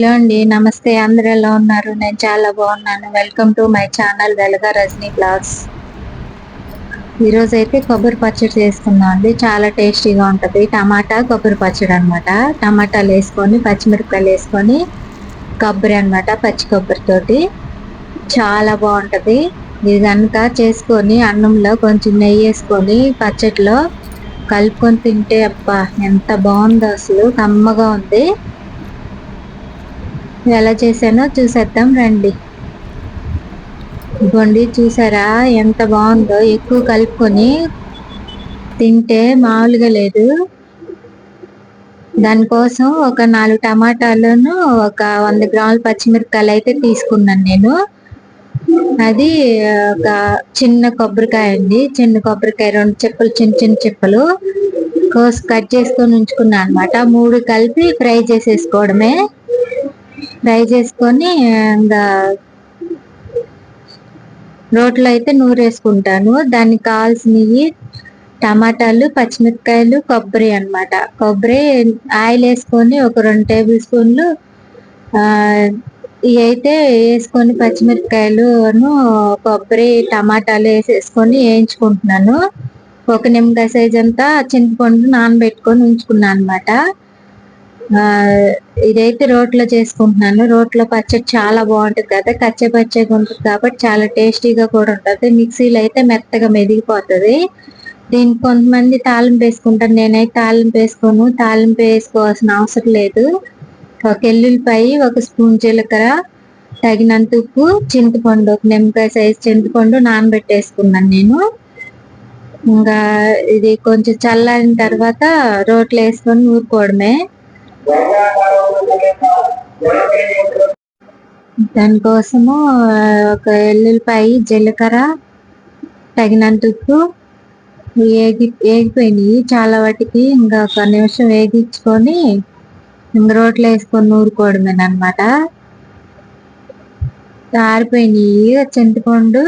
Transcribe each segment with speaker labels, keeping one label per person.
Speaker 1: Hello అండి నమస్తే. అందరు ఎలా ఉన్నారు? నేను చాలా బాగున్నాను. Welcome to my channel Velaga Rajani blogs ఈరోజు అయితే కొబ్బరి పచ్చడి చేసుకుందాం అండి. చాలా టేస్టీగా ఉంటుంది. టమాటా కొబ్బరి పచ్చడి అనమాట టమాటాలు వేసుకొని పచ్చిమిరపకాయలు వేసుకొని కొబ్బరి అనమాట పచ్చి కొబ్బరితోటి చాలా బాగుంటుంది. ఇది కనుక చేసుకొని అన్నంలో కొంచెం నెయ్యి వేసుకొని పచ్చడిలో కలుపుకొని తింటే అబ్బా ఎంత బాగుందో అసలు. కమ్మగా ఉంది. ఎలా చేశానో చూసేద్దాం రండి. ఇవ్వండి చూసారా? ఎంత బాగుందో. ఎక్కువ కలుపుకొని తింటే మామూలుగా లేదు. దానికోసం ఒక నాలుగు టమాటాలను ఒక వంద గ్రాముల పచ్చిమిరపకాయలు అయితే తీసుకున్నాను నేను. అది ఒక చిన్న కొబ్బరికాయ అండి. చిన్న కొబ్బరికాయ రెండు చెప్పులు చిన్న చిన్న చెప్పులు కోసి కట్ చేసుకొని ఉంచుకున్నాను అనమాట మూడు కలిపి ఫ్రై చేసేసుకోవడమే. ఫ్రై చేసుకొని ఇంకా రోట్లో అయితే నూరేసుకుంటాను దానికి కావాల్సినవి టమాటాలు పచ్చిమిరపకాయలు కొబ్బరి అనమాట కొబ్బరి ఆయిల్ వేసుకొని ఒక రెండు టేబుల్ స్పూన్లు ఇవి అయితే వేసుకొని పచ్చిమిరపకాయలును కొబ్బరి టమాటాలు వేసేసుకొని వేయించుకుంటున్నాను. ఒక నిమ్మకాయ సైజ్ అంతా చింతపండు నానబెట్టుకొని ఉంచుకున్నాను అనమాట ఇదైతే రోట్లో చేసుకుంటున్నాను. రోట్లో పచ్చడి చాలా బాగుంటుంది కదా. కచ్చే పచ్చగా ఉంటుంది కాబట్టి చాలా టేస్టీగా కూడా ఉంటుంది. మిక్సీలో అయితే మెత్తగా మెదిగిపోతుంది. దీనికి కొంతమంది తాలింపు వేసుకుంటారు. నేనైతే తాలింపు వేసుకోను. తాలింపు వేసుకోవాల్సిన అవసరం లేదు. ఒక ఎల్లుల్లిపాయి ఒక స్పూన్ జీలకర్ర తగినంత ఉప్పు చింతపండు ఒక నిమ్మకాయ సైజ్ చింతపండు నానబెట్టేసుకున్నాను నేను. ఇంకా ఇది కొంచెం చల్లారిన తర్వాత రోట్లో వేసుకొని ఊరుకోవడమే. దానికోసము ఒక ఎల్లుల్లిపాయ జీలకర్ర తగినంత ఉప్పు ఏగి ఏగిపోయినాయి చాలా వాటికి ఇంకా ఒక నిమిషం వేగించుకొని ఇంక రోట్లో వేసుకొని నూరుకోవడమేనమాట ఆరిపోయినాయి. చింతపండు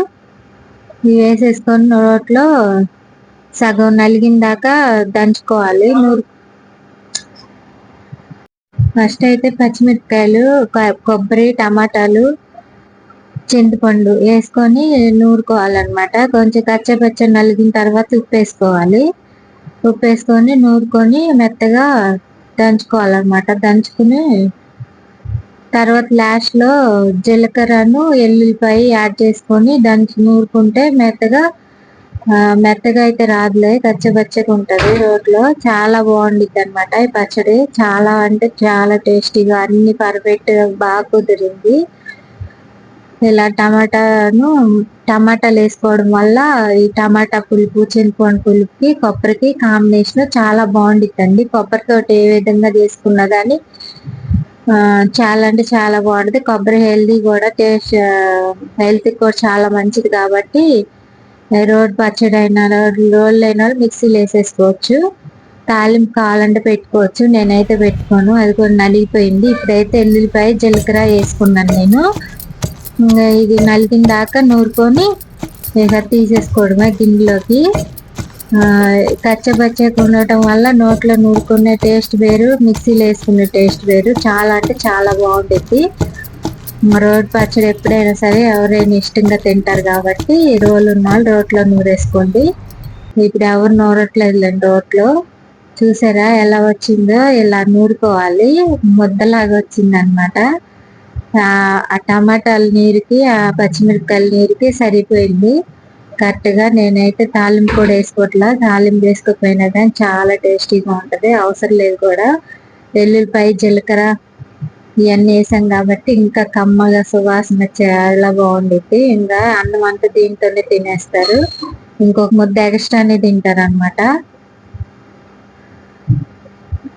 Speaker 1: ఇవి వేసేసుకొని రోట్లో సగం నలిగిన దాకా దంచుకోవాలి. నూరు ఫస్ట్ అయితే పచ్చిమిరపకాయలు కొబ్బరి టమాటాలు చింతపండు వేసుకొని నూరుకోవాలన్నమాట. కొంచెం కచ్చపచ్చ నలిగిన తర్వాత ఉప్పు వేసుకోవాలి. ఉప్పు వేసుకొని నూరుకొని మెత్తగా దంచుకోవాలన్నమాట. దంచుకుని తర్వాత లాస్ట్లో జీలకర్రను ఎల్లుల్లిపాయ యాడ్ చేసుకొని దంచి నూరుకుంటే మెత్తగా మెత్తగా అయితే రాదులే కచ్చబచ్చగా ఉంటది రోట్లో. చాలా బాగుండిద్ది అనమాట ఈ పచ్చడి. చాలా అంటే చాలా టేస్టీగా అన్ని పర్ఫెక్ట్ బాగా కుదిరింది. ఇలా టమాటాను టమాటాలు వేసుకోవడం వల్ల ఈ టమాటా పులుపు చింతపండు పులుపుకి కొబ్బరికి కాంబినేషన్ చాలా బాగుండిద్దండి. కొబ్బరితో ఏ విధంగా చేసుకున్నా కానీ చాలా అంటే చాలా బాగుంటుంది కొబ్బరి హెల్దీ కూడా టేస్ట్ హెల్త్ కూడా చాలా మంచిది కాబట్టి రోడ్ పచ్చడి అయినా రోళ్ళు మిక్సీలో వేసేసుకోవచ్చు. తాలింపు కావాలంటే పెట్టుకోవచ్చు. నేనైతే పెట్టుకోను. అది కూడా నలిగిపోయింది. ఇప్పుడైతే ఎల్లుల్లిపాయ జీలకర్ర వేసుకున్నాను నేను. ఇది నలిగిన దాకా నూరుకొని ఇక తీసేసుకోవడమే గిన్నెలోకి. కచ్చబచ్చగా ఉండటం వల్ల నోట్లో నూరుకునే టేస్ట్ వేరు మిక్సీలో వేసుకునే టేస్ట్ వేరు. చాలా అంటే చాలా బాగుంటుంది. రోడ్ పచ్చడి ఎప్పుడైనా సరే ఎవరైనా ఇష్టంగా తింటారు కాబట్టి రోలు ఉన్న వాళ్ళు రోట్లో నూరేసుకోండి. ఇప్పుడు ఎవరు నూరట్లేదులేండి రోట్లో. చూసారా ఎలా వచ్చిందో? ఇలా నూరుకోవాలి. ముద్దలాగా వచ్చింది అనమాట ఆ టమాటాల నీరుకి ఆ పచ్చిమిరపకాయల నీరుకి సరిపోయింది. కరెక్ట్గా నేనైతే తాలింపు కూడా వేసుకోవట్లా. తాలింపు వేసుకోకపోయినా కానీ చాలా టేస్టీగా ఉంటుంది. అవసరం లేదు కూడా. వెల్లుల్లిపాయ జీలకర్ర ఇవన్నీ వేసాం కాబట్టి ఇంకా కమ్మగా సువాసన చాలా బాగుండిద్ది. ఇంకా అన్నం అంతా దీంతోనే తినేస్తారు. ఇంకొక ముద్ద ఎక్స్ట్రానే తింటారు అనమాట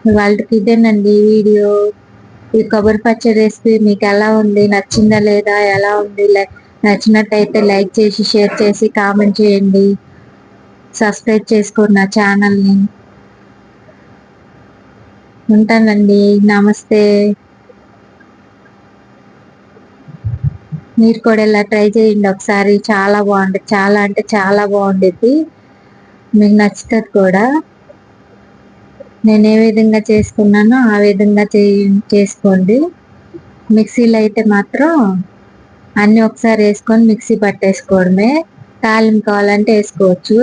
Speaker 1: వాళ్ళకి ఇదేనండి వీడియో. ఈ కొబ్బరి పచ్చడి రెసిపీ మీకు ఎలా ఉంది? నచ్చిందా లేదా? ఎలా ఉంది? నచ్చినట్టయితే లైక్ చేసి షేర్ చేసి కామెంట్ చేయండి. సబ్స్క్రైబ్ చేసుకోండి నా ఛానల్ని. ఉంటానండి. నమస్తే. మీరు కూడా ఇలా ట్రై చేయండి ఒకసారి. చాలా బాగుంటుంది చాలా అంటే చాలా బాగుండేది మీకు నచ్చుతుంది కూడా. నేను ఏ విధంగా చేసుకున్నానో ఆ విధంగా చేసుకోండి. మిక్సీలో అయితే మాత్రం అన్నీ ఒకసారి వేసుకొని మిక్సీ పట్టేసుకోవడమే. తాలింపు కావాలంటే వేసుకోవచ్చు.